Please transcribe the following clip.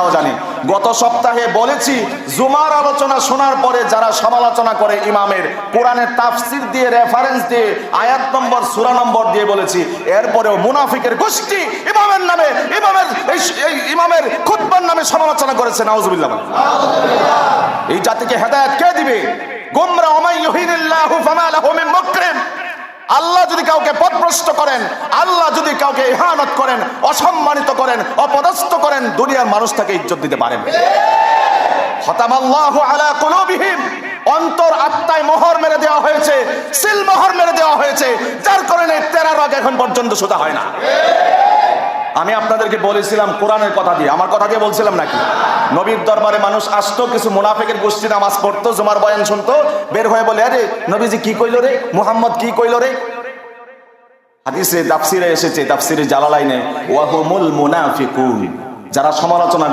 এটাও জানি। গত সপ্তাহে বলেছি, জুমার আলোচনা শোনার পরে যারা সমালোচনা করে ইমামের, কোরআনের তাফসির দিয়ে রেফারেন্স দিয়ে, আয়াত নম্বর, সূরা নম্বর দিয়ে বলেছি, এরপরেও মুনাফিকের গোষ্ঠী ইমামের নামে, ইমামের এই- ইমামের খুতবার নামে সমালোচনা করেছে, নাউজুবিল্লাহ এই জাতিকে হেদায়েত কে দিবে? গুমরা ওমাই ইউহিনিল্লাহু ফামা লাহু মিন মুকরিম। আল্লাহ যদি কাউকে পথভ্রষ্ট করেন, আল্লাহ যদি কাউকে ইহানত করেন, অসম্মানিত করেন, অপদস্থ করেন দুনিয়ার মানুষ তাকে ইজ্জত দিতে পারেন অন্তর আত্মায় মোহর মেরে দেওয়া হয়েছে, সিল মোহর মেরে দেওয়া হয়েছে, যার কারণে তেরা এখন পর্যন্ত সোজা হয় না। আমি আপনাদেরকে বলেছিলাম, কোরআনের কথা দিয়ে। আমার কথা দিয়ে বলছিলাম নাকি? নবীর দরবারে মানুষ আসতো, কিছু মুনাফিকের গোষ্ঠী নামাজ পড়তো, জুমার বয়ান শুনতো, বের হয়ে বলে, আরে, নবীজি কি কইল রে? মুহাম্মদ কি কইল রে? হাদিসে তাফসিরে এসেছে, তাফসিরে জালালাইনে, ওয়াহুমুল মুনাফিকুন। যারা সমালোচনা